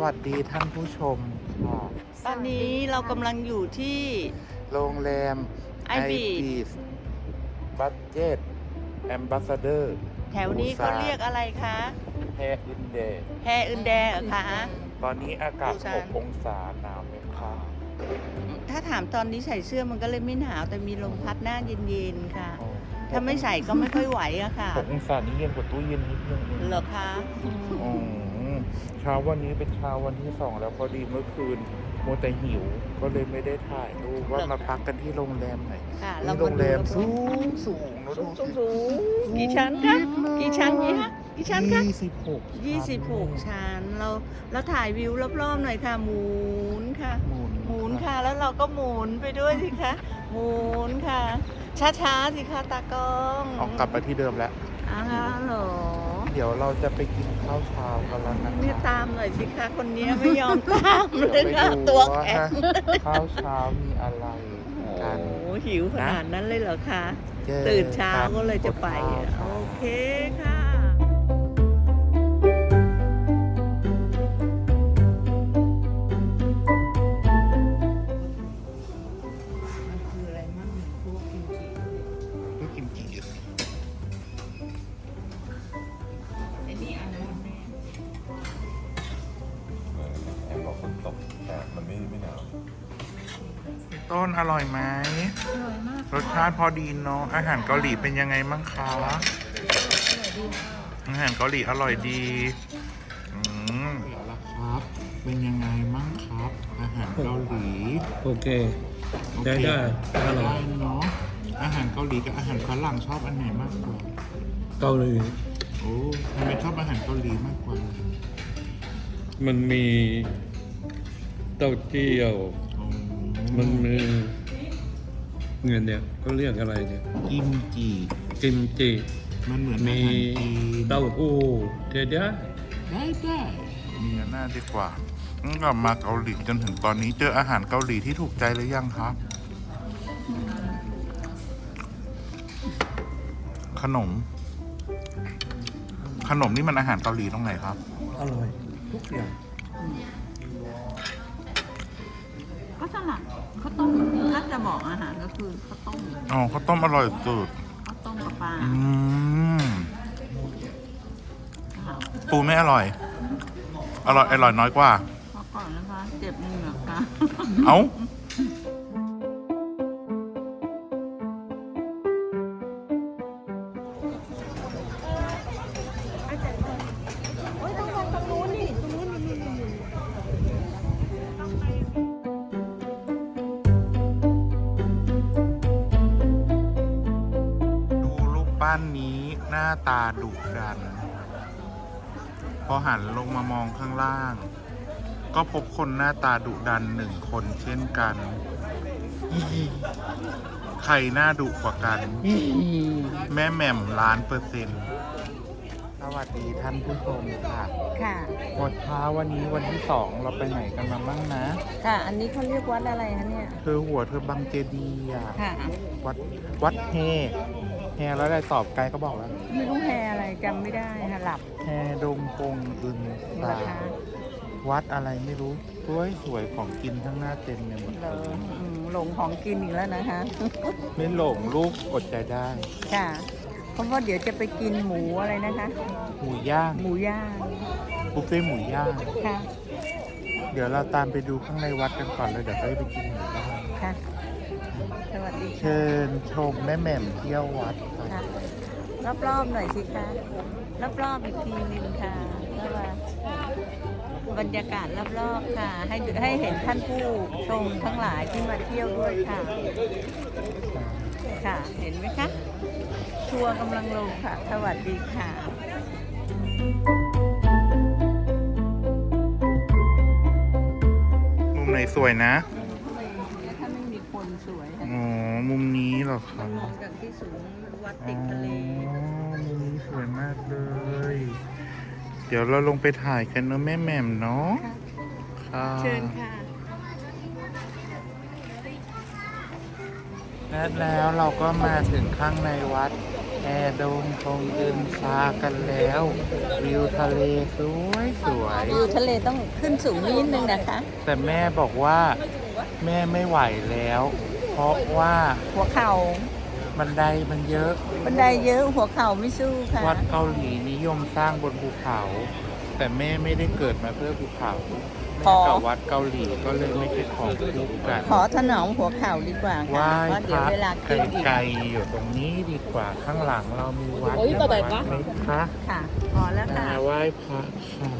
สวัสดีท่านผู้ชมค่ะตอนนี้เรากำลังอยู่ที่ โรงแรม Ibis บัตเจ็ตแอมบาสเดอร์แถวนี้เขาเรียกอะไรคะแฮอินเดแฮอึนแดเหรอคะ ตอนนี้อากาศปูซาน6 องศาหนาวไหมคะถ้าถามตอนนี้ใส่เสื้อมันก็เลยไม่หนาวแต่มีลมพัดหน้าเย็นๆค่ะอ๋อถ้าไม่ใส่ก็ไม่ค่อยไหวอะค่ะหกองศานี่เย็นกว่าตู้เย็นนิดนึงเหรอคะ อืมอืม เช้าวันนี้เป็นเช้าวันที่สองแล้วพอดีเมื่อคืนมัวแต่หิวก็เลยไม่ได้ถ่ายรูปว่ามาพักกันที่โรงแรมไหนค่ะนี่เราโรงแรมาดูสูงสูงนะสูดูงสิสูงกี่ชั้นคะกี่ชั้นกี่ฮะกี่ชั้นคะยี่สิบหกยี่สิบหกชั้นเราเราถ่ายวิวรอบๆหน่อยค่ะหมุนค่ะ หมุนหมุนค่ะแล้วเราก็หมุนไปด้วยสิคะหมุนค่ะ ช้าๆสิคะตากล้องออกกลับไปที่เดิมแล้ว อ้าวเหรอเดี๋ยวเราจะไปกินข้าวเช้ากันแล้วนะเนี่ยคะตามหน่อยสิคะคนนี้ไม่ยอมตามเลเดี๋ยวยไปค่ะดูตัวว่าแข็งข้าวเช้ามีอะไรโอ้กันหิวขนาดนั้นเลยเหรอคะเจอตื่นเช้าก็เลยจะไปกันโอเคค่ะ ต้นอร่อยไหมอร่อยมากรสชาติพอดีเนาะอาหารเกาหลีเป็นยังไงมั่งคะอร่อยดีมากอาหารเกาหลีอร่อยดีอืมเดี๋ยวละครับ เป็นยังไงมั่งครับ อาหารเกาหลีโอเคโอเคได้ได้อร่อยได้เนาะอาหารเกาหลีกับอาหารฝรั่งชอบอันไหนมากกว่า เกาหลีโอ้ทำไมชอบอาหารเกาหลีมากกว่า มันมีเต้าเจี้ยวอ๋อ มันมีเงินเนี่ยเขาเรียกอะไรเนี่ยกิมจิกิมจิมันเหมือนอามีหารจีนเต้าหู้เดี๋ยวเดี๋ยวได้ได้มีหน้าดีกว่างั้นกลับมาเกาหลีจนถึงตอนนี้เจออาหารเกาหลีที่ถูกใจหรือยังครับ ขนม ขนมนี่มันอาหารเกาหลีตรงไหนครับ อร่อย ทุกอย่างก็สลัด ข้าวต้มถ้าจะบอกอาหารก็คือข้าวต้มอ๋อข้าวต้มอร่อยสุด ข้าวต้มกับปลาอืมค่ะปูไม่อร่อย อร่อยอร่อยน้อยกว่าพอก่อนนะคะเจ็บมือเหรอคะเอ้า นี้หน้าตาดุดัน พอหันลงมามองข้างล่าง ก็พบคนหน้าตาดุดันหนึ่งคนเช่นกัน ใครหน้าดุกว่ากัน แม่แหม่มล้านเปอร์เซ็นต์สวัสดีท่านผู้ชมค่ะ ค่ะ หมดเช้าวันนี้วันที่สองเราไปไหนกันมาบ้างนะ ค่ะ อันนี้เขาเรียกวัดอะไรคะเนี่ย เธอหัวเธอบังเจดีย์อะค่ะ วัดวัดแฮ แฮแล้วอะไรตอบไกลก็บอกแล้วไม่รู้แพรอะไรจำไม่ได้ค่ะหลับแฮดงพงอึนเหรตาอคะวัดอะไรไม่รู้สวยสวยของกินข้างหน้าเต็มเลยหมดเหรออืมหลงของกินอีกแล้วนะคะ ไม่หลงลูกอดใจได้ ค่ะ เพราะว่าเดี๋ยวจะไปกินหมูอะไรนะคะ หมูย่างหมูย่างบุฟเฟ่ต์หมูย่าง ค่ะ เดี๋ยวเราตามไปดูข้างในวัดกันก่อนเลยเดี๋ยวก็ไปกินหมูย่าง ค่ะสวัสดีค่ะ เชิญชมแม่แหม่มเที่ยววัดค่ะ รอบๆหน่อยสิคะรอบๆอีกทีหนึงค่ะแล้วว่าบรรยากาศรอบๆค่ะ ให้ให้เห็นท่านผู้ชมทั้งหลายที่มาเที่ยวด้วยค่ะ ค่ะ เห็นไหมคะ ทัวร์กำลังลงค่ะ สวัสดีค่ะมุมไหนสวยนะ ถ้าไม่มีคนสวยค่ะ อ๋อ มุมนี้เหร อครับมองจากที่สูงวัดอ๋ติดทะเลอมุมนี้สวยมากเลย เดี๋ยวเราลงไปถ่ายกันเนอะแม่แหม่มเนาะค่ะค่ะเชิญค่ะและแล้วเราก็มาถึงข้างในวัด แอร์โดมคงเดินพากันแล้ว วิวทะเลสวยสวยวิวทะเลต้องขึ้นสูงนิดนึงนะคะ แต่แม่บอกว่าแม่ไม่ไหวแล้ว เพราะว่าหัวเข่าบันไดมันเยอะบันไดเยอะหัวเข่าไม่สู้ค่ะ วัดเกาหลีนิยมสร้างบนภูเขา แต่แม่ไม่ได้เกิดมาเพื่อภูเขาแม่กับวัดเกาหลีก็เลยไม่ใช่ของคู่กันขอถนอมหัวเข่าดีกว่าไหค่ะว้เพราะพเดี๋ยวระเวลาขึ้นอีกไกลๆอยู่ตรงนี้ดีกว่าข้างหลังเรามีวัดโอ้ยต่อไปวะไหมคะค่ะพอแล้วค่ะมาไหว้พระค่ะ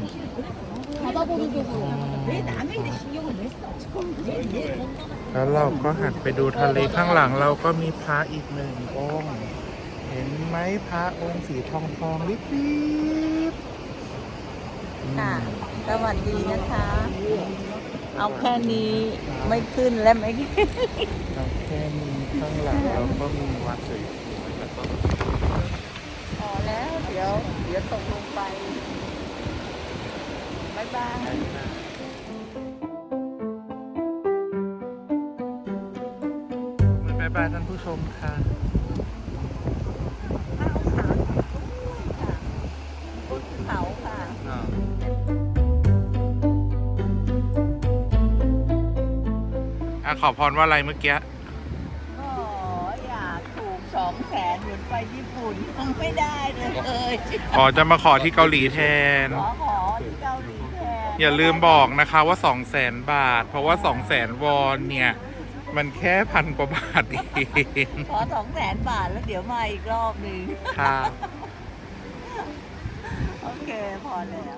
แล้วเราก็หันไปดูทะเลข้างหลังเราก็มีพระอีกหนึ่งองค์เห็นไหมพระองค์สีทองทองๆลิบลิบอืมค่ะสวัสดีนะคะ เอาแค่นี้ไม่ขึ้นและไม่เราแค่มีข้างหลังเราก็มีวัดสวยๆแล้วก็พอแล้วเดี๋ยวเดี๋ยวตกลงไปบ๊ายบายายบายท่านผู้ชมค่ะบนเขาค่ะอะขอพรว่าอะไรเมื่อกี้ ก็อยากถูกสองแสนเหมือนไปญี่ปุ่นยังไม่ได้เลยอ๋อจะมาขอที่เกาหลีแทน ขอขอที่เกาหลีแทนอย่าลืมบอกนะคะว่า 2 0 0แสนบาท เพราะว่า 2 0 0แสนวอนเนี่ย มันแค่พันกว่าบาทเองขอสองแสนบาทแล้วเดี๋ยวมาอีกรอบหนึ่งค่ะโอเคพอแล้ว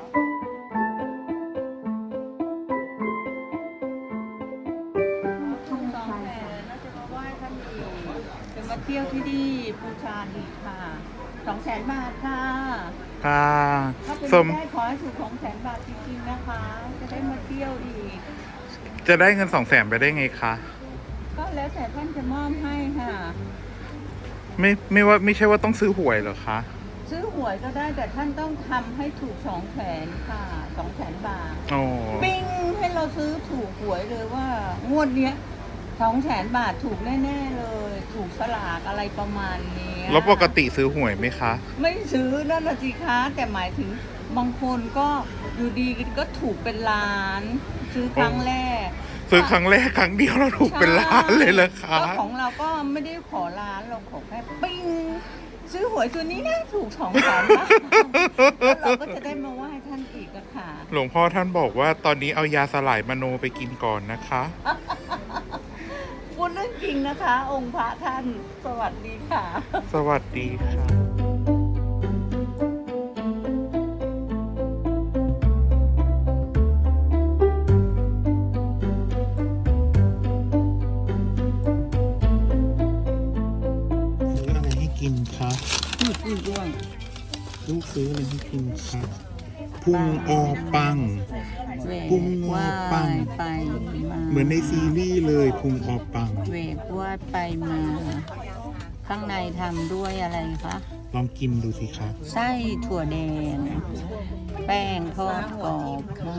สองแสนแล้วจะมาไหว้ท่านอีกจะมาเที่ยวที่นี่ปูชาอีกค่ะสองแสนบาทค่ะค่ะถ้าเป็นสมไปได้ขอให้ถูกสองแสนบาทจริงๆนะคะ จะได้มาเที่ยวอีก จะได้เงิน2 0 0แสนไปได้ไงคะ ก็แล้วแต่ท่านจะมอบให้ค่ะ ไม่ไม่ว่าไม่ใช่ว่าต้องซื้อหวยเหรอคะ ซื้อหวยก็ได้แต่ท่านต้องทำให้ถูกสองแสนค่ะสองแสนบาทโอ้ปิ้งให้เราซื้อถูกหวยเลยว่างวดเนี้ยสองแสนบาทถูกแน่ๆเลย ถูกสลากอะไรประมาณเนี้ยแล้วปกติซื้อหวยไหมคะ ไม่ซื้อนั่นนะสิคะแต่หมายถึงบางคนก็อยู่ดีก็ถูกเป็นล้าน ซื้อครั้งแรก ซื้อครั้งแรกครั้งเดียวเราถูกเป็นล้านเลยเหรอคะก็ของเราก็ไม่ได้ขอล้านเราขอแค่ปิ้งซื้อหวยตัวนี้นะถูกสองแสนบาทแล้วเราก็จะได้มาไหว้ท่านอีกอะค่ะ หลวงพ่อท่านบอกว่าตอนนี้เอายาสลายมโนไปกินก่อนนะคะพูดเรื่องจริงนะคะ องค์พระท่าน สวัสดีค่ะ สวัสดีค่ะ คะพูดพูดด้วยลูกซื้ออะไรให้กินคะพุงออปัง เวพุ่งกว่าปังยไปมาเหมือนในซีรีส์เลยพุงออปัง เวกว่าดไปมา ข้างในทำด้วยอะไรคะลองกินดูสิคะไส้ถั่วแดง แป้งทอดกรอบค่ะ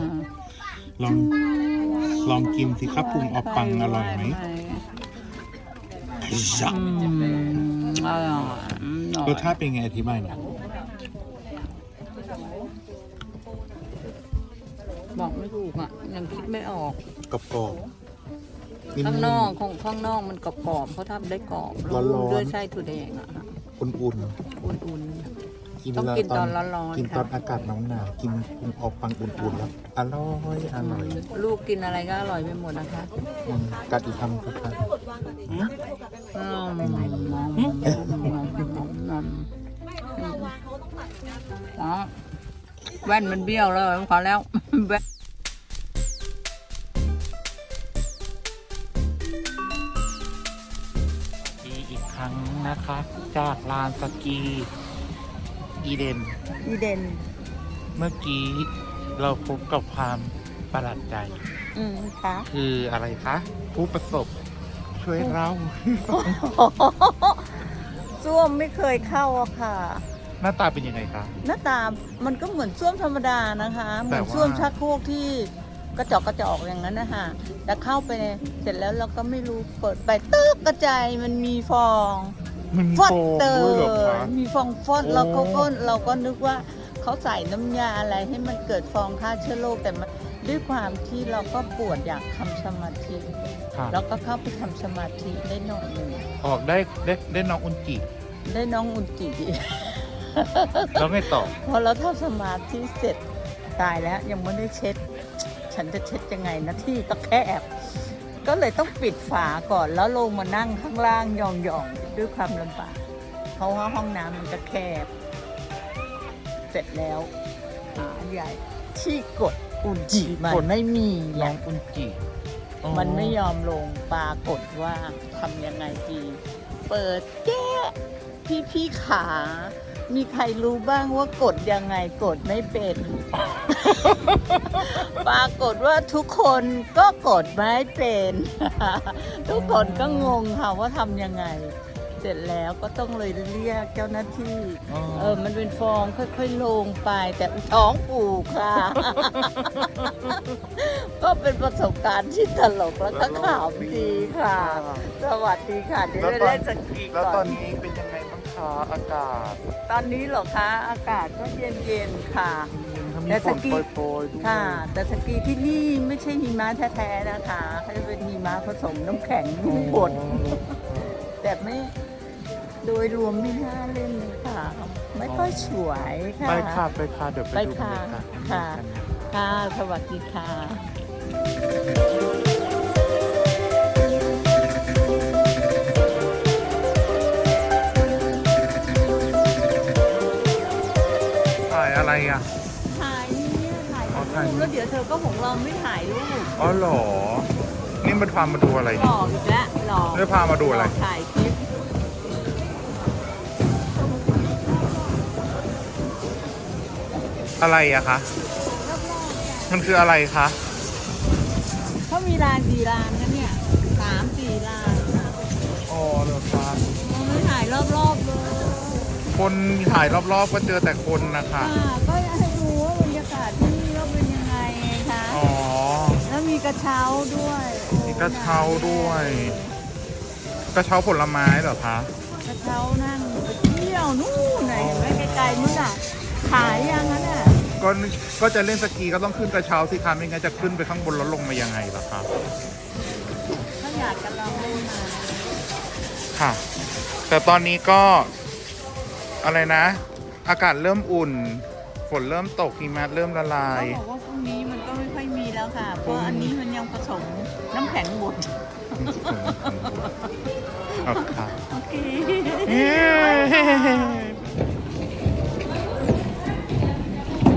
ลองลองกินสิครับพุงออปังอร่อยไหม ยักอืมอร่อยอืมอรร่สอยชาติเป็นไงอธิบายหน่อยบอกไม่ถูกอะยังคิดไม่ออก กรอบกรอบๆนิ่มๆ ข้างนอกของข้างนอกมันกรอบๆเขาทำได้กรอบร้อนๆ ด้วยไส้ถั่วแดงอะค่ะ อุ่นอุ่นๆ กินต้องแล้วกินตอนร้อนๆกินค่ะตอนอากาศหนาวๆกินพุงออปังอุ่นๆแล้วอร่อยอร่อยๆลูกกินอะไรก็อร่อยไปหมดนะคะอืมกัดอีกคำสิคะอืมอ๋อแว่นมันเบี้ยวแล้วพอแล้วแว่นดีอีกครั้งนะคะ จากลานสกี อีเดน อีเดน เมื่อกี้เราพบกับความประหลาดใจ อืมค่ะคืออะไรคะ ผู้ประสบ ช่วยเราส้วมไม่เคยเข้าอะค่ะ หน้าตาเป็นยังไงคะ หน้าตา มันก็เหมือนส้วมธรรมดานะคะ เหแต่มือนว่าส้วมชักโครกที่กระจอกกระจอกอย่างนั้นนะคะแต่เข้าไปเนี่ยเสร็จแล้วเราก็ไม่รู้เปิดไปตึ๊กกระจายมันมีฟอง มันมีฟอดโฟมเตอด้วยเหรอคะ มีฟองฟอดโอ้แล้วเขาก็เราก็นึกว่าเขาใส่น้ำยาอะไรให้มันเกิดฟองฆ่าเชื้อโรคแต่มันด้วยความที่เราก็ปวดอยากทำสมาธิค่ะแล้วก็เข้าไปทำสมาธิได้หน่อยหนึ่งออกได้ได้ได้น้องอุนจิได้น้องอุนจิแล้วไงต่อ พอเราทำสมาธิเสร็จตายแล้วยังไม่ได้เช็ด ฉันจะเช็ดยังไงนะที่ก็แคบ ก็เลยต้องปิดฝาก่อนแล้วลงมานั่งข้างล่างยองๆด้วยความลำบากเพราะว่าห้องน้ำมันก็แคบ เสร็จแล้วหาใหญ่ที่กดอุนจิมันไม่มีน้ออะงอุนจิมันไม่ยอมลงปรากฏว่าทำยังไงดีเปิดแก้พี่พี่ๆขา มีใครรู้บ้างว่ากดยังไงกดไม่เป็น ปรากฏว่าทุกคนก็กดไม่เป็น ทุกคนก็งงค่ะว่าทำยังไง เสร็จแล้วก็ต้องเลยเรียกเจ้าหน้าที่ อ๋อ เออ มันเป็นฟองค่อยๆลงไป แต่ท้องผูกค่ะ ก็เป็นประสบการณ์ที่ตลกแล้วก็ขำดีค่ะ สวัสดีค่ะเดี๋ยวแล้วจะตอนเล่นสกีแล้วตก่ออนน นี้เป็นยังไงบ้างคะอากาศ ตอนนี้เหรอคะ อากาศก็เย็นๆค่ะถ้า มีแต่ฝสนกีโปรยๆด้วยค่ะ แต่สกีที่นี่ไม่ใช่หิมะแท้ๆนะคะเขาจะเป็นหิมะผสมน้ำแข็งอ๋อบด แต่ไม่โดยรวมไม่น่าเล่นเลยค่ะ ไม่ค่อยสวยค่ะ ไปค่ะไปค่ะเดี๋ยวไปไปดูบรค่ะรยากาศค่ะ กันค่ะ สวัสดีค่ะ ถ่ายอะไรอะ รูปแล้วเดี๋ยวเธอก็ของเราไม่ถ่ายรูปอ๋อเหรอ นี่มันพามาดูอะไรหลอกอีกแล้วหลอกนี่พามาดูอะไรหลกถ่ายคลิปอะไรอะคะมันคืออะไรคะเขามีลานกี่ลานนะเนี่ยสามสี่ลานอ๋อเหรอคะเราไม่ถ่ายรอบๆเลยคนถ่ายรอบๆก็เจอแต่คนนะคะค่ะก็ กระเช้าด้วยโอ้มีกระเช้าด้วย กระเช้าผลไม้เหรอคะ กระเช้านั่งไปเที่ยวนู่นไหนเห็นไหมไกลๆนู่นน่ะ ขายยังนั้นน่ะก็ก็จะเล่นสกีก็ต้องขึ้นกระเช้าสิคะไม่งั้นจะขึ้นไปข้างบนแล้วลงมายังไงล่ะคะถ้าอยากจะลองเล่นมาค่ะ แต่ตอนนี้ก็อะไรนะ อากาศเริ่มอุ่น ฝนเริ่มตกหิมะเริ่มละลายเขาบอกว่าพรุ่งนี้มันก็ไม่ ค่อยมีแล้วค่ะ เพราะอันนี้มันยังผสมน้ำแข็งบดเอาค่ะโอเค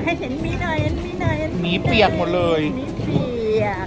ให้เห็นมีหน่อยเห็นมีหน่อยห็นหมีเปียกหมดเลยหมีเปียก